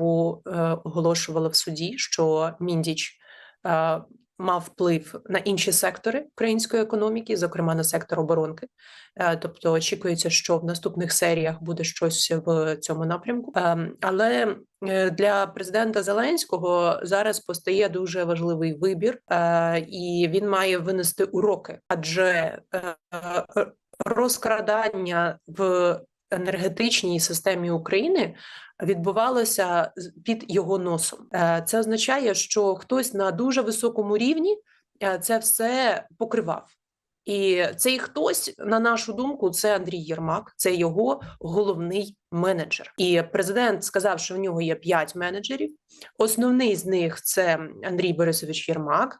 добу е, оголошували в суді, що міндіч е, мав вплив на інші сектори української економіки, зокрема на сектор оборонки. Е, Тобто очікується, що в наступних серіях буде щось в цьому напрямку. Ем, Але для президента Зеленського зараз постає дуже важливий вибір, і він має винести уроки, адже розкрадання в енергетичній системі України відбувалося під його носом. Е, Це означає, що хтось на дуже високому рівні е, це все покривав. І цей хтось, на нашу думку, це Андрій Єрмак, це його головний менеджер. І президент сказав, що в нього є п'ять менеджерів. Основний з них це Андрій Борисович Єрмак.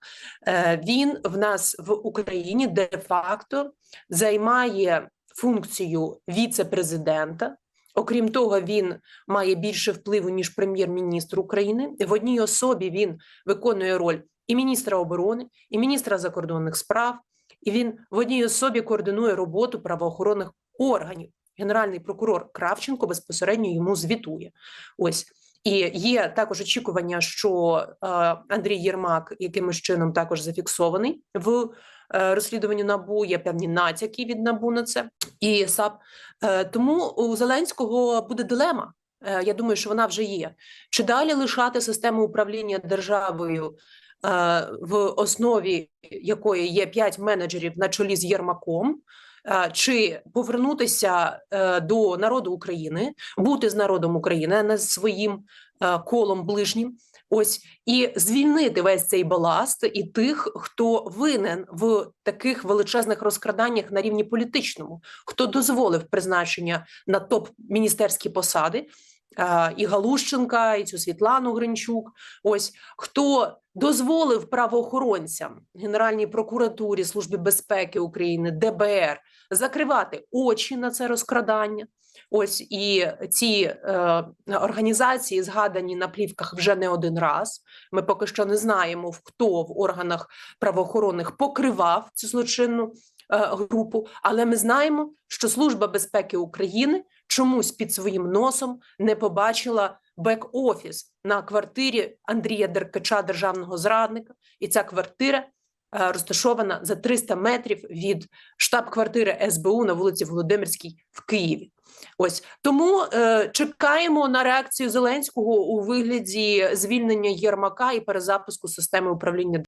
Е, Він в нас в Україні де-факто займає функцію віце-президента. Окрім того, він має більше впливу ніж прем'єр-міністр України. В одній особі він виконує роль і міністра оборони, і міністра закордонних справ. І він в одній особі координує роботу правоохоронних органів. Генеральний прокурор Кравченко безпосередньо йому звітує. Ось і є також очікування, що е, Андрій Єрмак якимось чином також зафіксований в е, розслідуванні набу. Є певні натяки від набу на це і САП. Е, тому у Зеленського буде дилема. Е, я думаю, що вона вже є. Чи далі лишати систему управління державою, в основі якої є п'ять менеджерів на чолі з Єрмаком, чи повернутися до народу України, бути з народом України, а не з своїм колом ближнім. Ось і звільнити весь цей баласт і тих, хто винен в таких величезних розкраданнях на рівні політичному, хто дозволив призначення на топ міністерські посади. Е, І Галущенка, і цю Світлану Гринчук. Ось хто дозволив правоохоронцям, Генеральній прокуратурі, Службі безпеки України, ДБР закривати очі на це розкрадання. Ось і ці е, організації згадані на плівках вже не один раз. Ми поки що не знаємо, хто в органах правоохоронних покривав цю злочинну групу, але ми знаємо, що Служба безпеки України чомусь під своїм носом не побачила бек-офіс на квартирі Андрія Деркача, державного зрадника, і ця квартира е, розташована за 300 метрів від штаб-квартири СБУ на вулиці Володимирській в Києві. Ось. Тому е, чекаємо на реакцію Зеленського у вигляді звільнення Єрмака і перезапуску системи управління